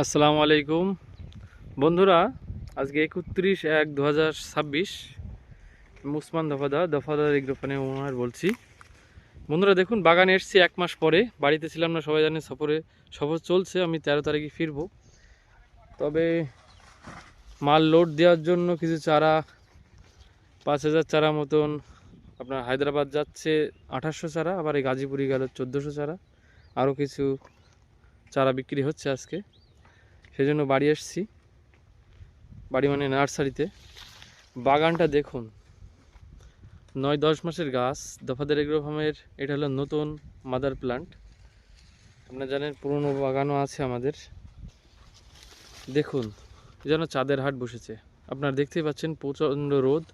আসসালামু আলাইকুম। বন্ধুরা, আজকে একত্রিশ এক দু হাজার ছাব্বিশ মুসমান দফাদার দফাদার এগ্রোফানে ওনার বলছি। বন্ধুরা, দেখুন, বাগানে এসছি এক মাস পরে। বাড়িতে ছিলাম না, সবাই জানে সফরে, সফর চলছে, আমি তেরো তারিখে ফিরবো। তবে মাল লোড দেওয়ার জন্য কিছু চারা, পাঁচ হাজার চারা মতন আপনার হায়দ্রাবাদ যাচ্ছে আঠাশশো চারা, আবার এই গাজীপুরি গেল চোদ্দোশো চারা, আরও কিছু চারা বিক্রি হচ্ছে আজকে। সেই জন্য বাড়ি এসেছি বাড়ি মানে নার্সারিতে। বাগানটা দেখুন। নয় দশ মাসের গাছ। দফাদার এগ্রো ফার্মের এটা হলো নতুন মাদার প্লান্ট। আপনারা জানেন পুরনো বাগানও আছে আমাদের। দেখুন যেন চাঁদের হাট বসেছে। আপনারা দেখতেই পাচ্ছেন প্রচণ্ড রোদ।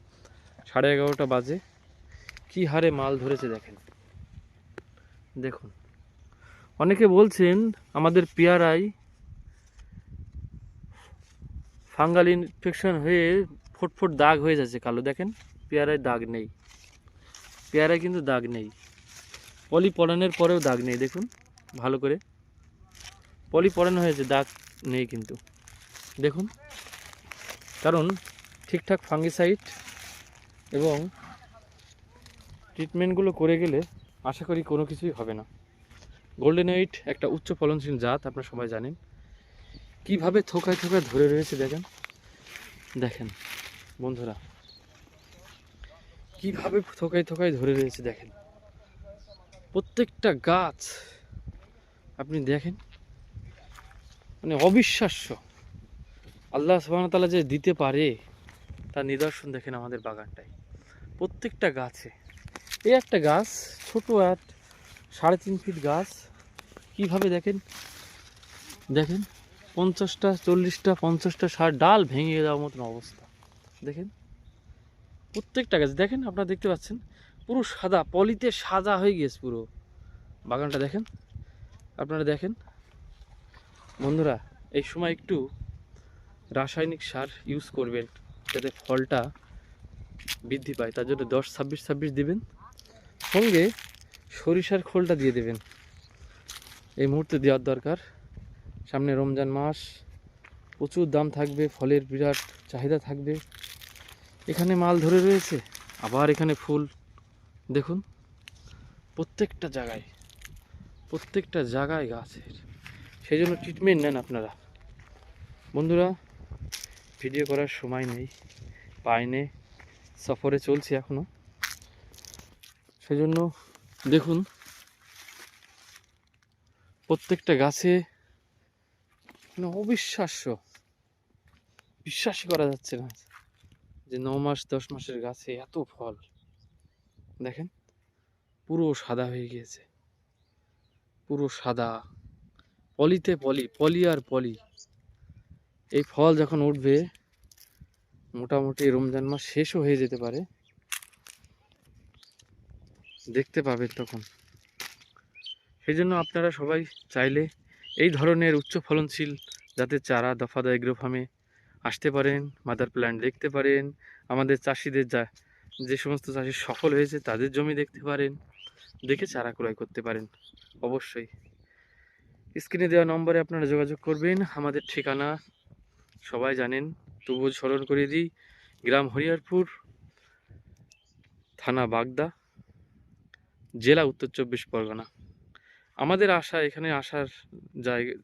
সাড়ে এগারোটা বাজে। কি হারে মাল ধরেছে দেখেন। দেখুন। অনেকে বলছেন আমাদের পেয়ারায় ফাঙ্গাল ইনফেকশন হয়ে ফুটফুট দাগ হয়ে যাচ্ছে কালো, দেখেন? পেয়ারায় দাগ নেই। পেয়ারায় কিন্তু দাগ নেই। পলি পড়ানোর পরেও দাগ নেই, দেখুন, ভালো করে। পলি পড়ানো হয়েছে, দাগ নেই কিন্তু। দেখুন, কারণ ঠিকঠাক ফাঙ্গিসাইড এবং ট্রিটমেন্টগুলো করে গেলে আশা করি কোনো কিছুই হবে না। গোল্ডেন এইট একটা উচ্চ ফলনশীল জাত, আপনারা সবাই জানেন। কীভাবে থোকায় থোকায় ধরে রয়েছে দেখেন? দেখেন, বন্ধুরা, কীভাবে থোকায় থোকায় ধরে রয়েছে দেখেন? প্রত্যেকটা গাছ, আপনি দেখেন মানে অবিশ্বাস্য। আল্লাহ সুবাহতালা যে দিতে পারে, তার নিদর্শন দেখেন আমাদের বাগানটায়। প্রত্যেকটা গাছে, এই একটা গাছ, ছোট এক, সাড়ে তিন ফিট গাছ, কীভাবে দেখেন? দেখেন পঞ্চাশটা, চল্লিশটা, পঞ্চাশটা ষাট ডাল ভেঙে যাওয়ার মতন অবস্থা। দেখেন, প্রত্যেকটা গাছ, দেখেন আপনারা দেখতে পাচ্ছেন, পুরো সাদা, পলিতে সাদা হয়ে গিয়েছে পুরো। বাগানটা দেখেন, আপনারা দেখেন। বন্ধুরা, এই সময় একটু রাসায়নিক সার ইউজ করবেন, যাতে ফলটা বৃদ্ধি পায়। তার জন্য দশ, ছাব্বিশ ছাব্বিশ দিবেন। সঙ্গে সরিষার খোলটা দিয়ে দেবেন। এই মুহূর্তে দেওয়ার দরকার সামনে রমজান মাস, প্রচুর দাম থাকবে, ফলের বিরাট চাহিদা থাকবে। এখানে মাল ধরে রয়েছে, আবার এখানে ফুল। দেখুন, প্রত্যেকটা জায়গায় প্রত্যেকটা জায়গায় গাছের। সেই জন্য ট্রিটমেন্ট নেন আপনারা। বন্ধুরা ভিডিও করার সময় নেই পায়নে সফরে চলছি এখনও। সেজন্য দেখুন, প্রত্যেকটা গাছে মানে অবিশ্বাস্য। বিশ্বাসই করা যাচ্ছে না। যে ন মাস, দশ মাসের গাছে এত ফল। দেখেন, পুরো সাদা হয়ে গিয়েছে। পুরো সাদা। পলিতে পলি পলি আর পলি। এই ফল যখন উঠবে, মোটামুটি রমজান মাস শেষও হয়ে যেতে পারে। দেখতে পাবেন তখন। সেই জন্য আপনারা সবাই চাইলে এই ধরনের উচ্চ ফলনশীল জাতের চারা দফাদা এগ্রো ফার্মে আসতে পারেন মাদার প্ল্যান্ট দেখতে পারেন, আমাদের চাষিদের যা, যে সমস্ত চাষি সফল হয়েছে তাদের জমি দেখতে পারেন, দেখে চারা ক্রয় করতে পারেন, অবশ্যই। স্ক্রিনে দেওয়া নম্বরে আপনারা যোগাযোগ করবেন, আমাদের ঠিকানা সবাই জানেন তবুও স্মরণ করে দিই, গ্রাম হরিয়ারপুর থানা বাগদা, জেলা উত্তর চব্বিশ পরগনা। আমাদের আশা, এখানে আসার জায়গা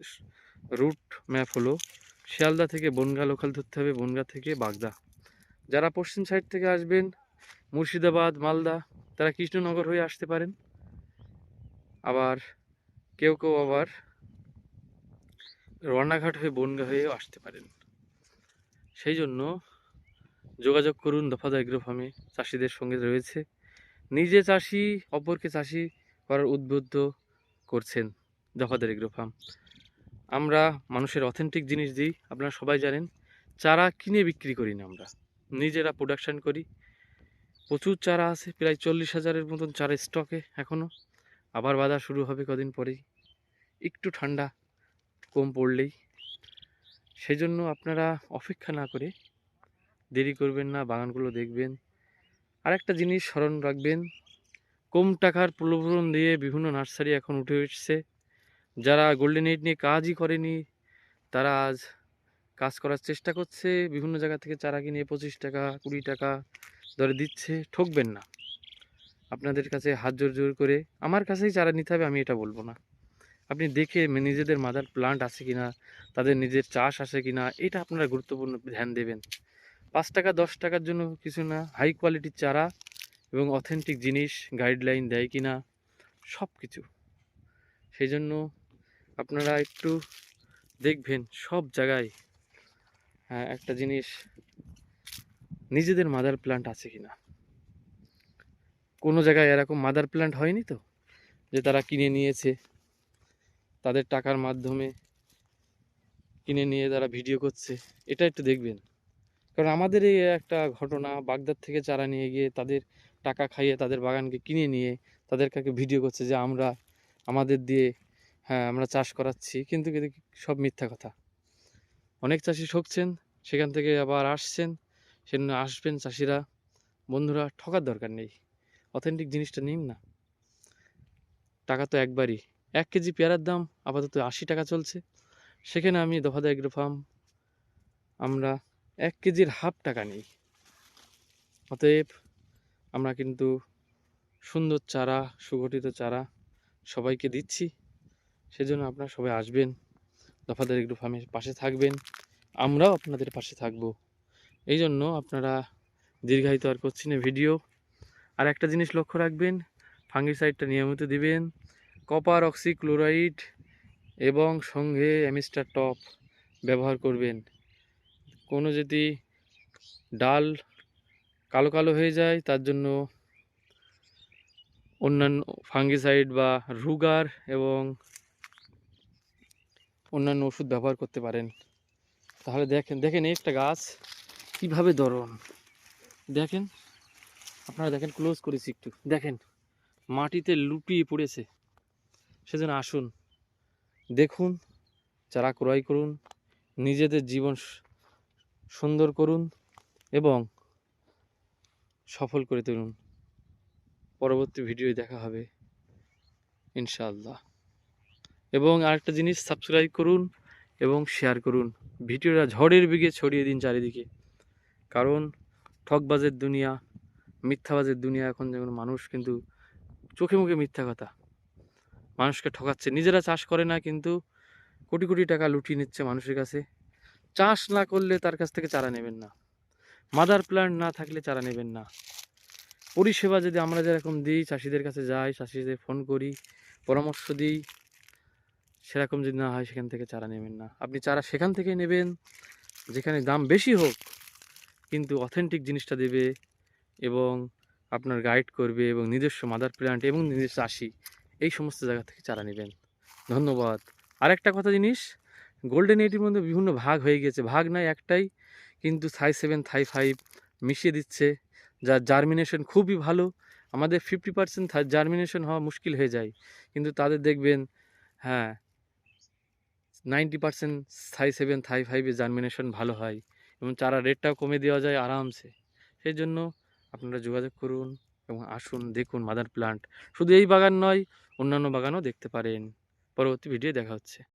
রুট ম্যাপ হলো শিয়ালদা থেকে বনগা লোকাল ধরতে হবে, বনগা থেকে বাগদা। যারা পশ্চিম সাইড থেকে আসবেন, মুর্শিদাবাদ, মালদা, তারা কৃষ্ণনগর হয়ে আসতে পারেন। আবার কেউ কেউ আবার রানাঘাট হয়ে বনগা হয়েও আসতে পারেন। সেই জন্য যোগাযোগ করুন দফাদা এগ্রো ফার্মে, চাষিদের সঙ্গে রয়েছে। নিজে চাষি, অপরকে চাষি করার উদ্বুদ্ধ করছেন দফাদার এগ্রো ফার্ম। আমরা মানুষের অথেন্টিক জিনিস দিই, আপনারা সবাই জানেন। চারা কিনে বিক্রি করি না আমরা। নিজেরা প্রোডাকশান করি। প্রচুর চারা আছে, প্রায় চল্লিশ হাজারের মতন চারা স্টকে এখনও আবার বাজার শুরু হবে কদিন পরেই। একটু ঠান্ডা কম পড়লেই। সেই জন্য আপনারা অপেক্ষা না করে দেরি করবেন না, বাগানগুলো দেখবেন। আরেকটা জিনিস স্মরণ রাখবেন কম টাকার প্রলোভন দিয়ে বিভিন্ন নার্সারি এখন উঠে এসছে। যারা গোল্ডেন এইট নিয়ে কাজই করেনি, তারা আজ কাজ করার চেষ্টা করছে। বিভিন্ন জায়গা থেকে চারা কিনে পঁচিশ টাকা, কুড়ি টাকা দরে দিচ্ছে। ঠকবেন না। আপনাদের কাছে হাত জোর জোর করে আমার কাছেই চারা নিতে হবে, আমি এটা বলব না। আপনি দেখে নিজেদের মাদার প্লান্ট আছে কিনা, তাদের নিজের চাষ আছে কিনা, এটা আপনারা গুরুত্বপূর্ণ ধ্যান দেবেন। পাঁচ টাকা, দশ টাকার জন্য কিছু না হাই কোয়ালিটির চারা এবং অথেন্টিক জিনিস গাইডলাইন দেয় কি না সব কিছু সেই জন্য আপনারা একটু দেখবেন সব জায়গায় একটা জিনিস নিজেদের মাদার প্ল্যান্ট আছে কি না কোনো জায়গায় এরকম মাদার প্ল্যান্ট হয়নি তো? যে তারা কিনে নিয়েছে, তাদের টাকার মাধ্যমে কিনে নিয়ে তারা ভিডিও করছে। এটা একটু দেখবেন। কারণ আমাদের এই একটা ঘটনা, বাগদাদ থেকে চারা নিয়ে গিয়ে তাদের টাকা খাইয়ে তাদের বাগানকে কিনে নিয়ে তাদের কাছে ভিডিও করছে যে আমরা, আমাদের দিয়ে হ্যাঁ আমরা চাষ করাচ্ছি। কিন্তু কিন্তু সব মিথ্যা কথা। অনেক চাষি ঠকছেন, সেখান থেকে আবার আসছেন, সেজন্য আসবেন চাষিরা। বন্ধুরা, ঠকার দরকার নেই। অথেন্টিক জিনিসটা নিন না। টাকা তো একবারই। এক কেজি পেয়ারার দাম আপাতত আশি টাকা চলছে। সেখানে আমি দফাদা এগ্রো ফার্ম, আমরা এক কেজির হাফ টাকা নেই। অতএব আমরা কিন্তু সুন্দর চারা, সুগঠিত চারা সবাইকে দিচ্ছি। সেজন্য আপনারা সবাই আসবেন, দফাদার এগ্রো ফার্মের পাশে থাকবেন, আমরাও আপনাদের পাশে থাকব। এই জন্য আপনারা দীর্ঘায়িত আর করছি না ভিডিও। আর একটা জিনিস লক্ষ্য রাখবেন, ফাঙ্গিসাইডটা নিয়মিত দিবেন, কপার অক্সি ক্লোরাইড এবং সঙ্গে অ্যামিস্টার টপ ব্যবহার করবেন। কোনো যদি ডাল কালো কালো হয়ে যায়, তার জন্য অন্যান্য ফাঙ্গিসাইড বা রুগার এবং অন্যান্য ওষুধ ব্যবহার করতে পারেন। তাহলে দেখেন দেখেন একটা গাছ কীভাবে ধরন দেখেন, আপনারা দেখেন ক্লোজ করেছি একটু। দেখেন, মাটিতে লুটিয়ে পড়েছে। সেজন্য আসুন, দেখুন, চারা ক্রয় করুন, নিজেদের জীবন সুন্দর করুন এবং সফল করে তুলুন। পরবর্তী ভিডিও দেখা হবে, ইনশাআল্লাহ। এবং আরেকটা জিনিস সাবস্ক্রাইব করুন এবং শেয়ার করুন। ভিডিওটা ঝড়ের বেগে ছড়িয়ে দিন চারিদিকে। কারণ ঠকবাজের দুনিয়া, মিথ্যাবাজের দুনিয়া এখন যেমন মানুষ কিন্তু চোখে মুখে মিথ্যা কথা। মানুষকে ঠকাচ্ছে। নিজেরা চাষ করে না কিন্তু কোটি কোটি টাকা লুটিয়ে নিচ্ছে মানুষের কাছে। চাষ না করলে তার কাছ থেকে চারা নেবেন না। মাদার প্ল্যান্ট না থাকলে চারা নেবেন না। পরিষেবা যদি আমরা যেরকম দিই, চাষিদের কাছে যাই, চাষিদের ফোন করি, পরামর্শ দিই, সেরকম যদি না হয়, সেখান থেকে চারা নেবেন না। আপনি চারা সেখান থেকে নেবেন, যেখানে দাম বেশি হোক, কিন্তু অথেন্টিক জিনিসটা দেবে এবং আপনার গাইড করবে এবং নিজস্ব মাদার প্ল্যান্ট এবং নিজস্ব চাষি, এই সমস্ত জায়গা থেকে চারা নেবেন। ধন্যবাদ। আরেকটা কথা জিনিস গোল্ডেন এইটির মধ্যে বিভিন্ন ভাগ হয়ে গেছে। ভাগ নাই একটাই কিন্তু থাই সেভেন থাই ফাইভ মিশিয়ে দিচ্ছে। যার জার্মিনেশন খুবই ভালো। আমাদের ফিফটি পার্সেন্ট জার্মিনেশন হওয়া মুশকিল হয়ে যায়। কিন্তু তাদের দেখবেন হ্যাঁ ninety percent Thai seven Thai ফাইভে জার্মিনেশন ভালো হয় এবং চারা রেটটাও কমে দেওয়া যায় আরামসে। সেই জন্য আপনারা যোগাযোগ করুন এবং আসুন, দেখুন মাদার প্লান্ট শুধু এই বাগান নয়, অন্যান্য বাগানও দেখতে পারেন। পরবর্তী ভিডিও দেখা হচ্ছে।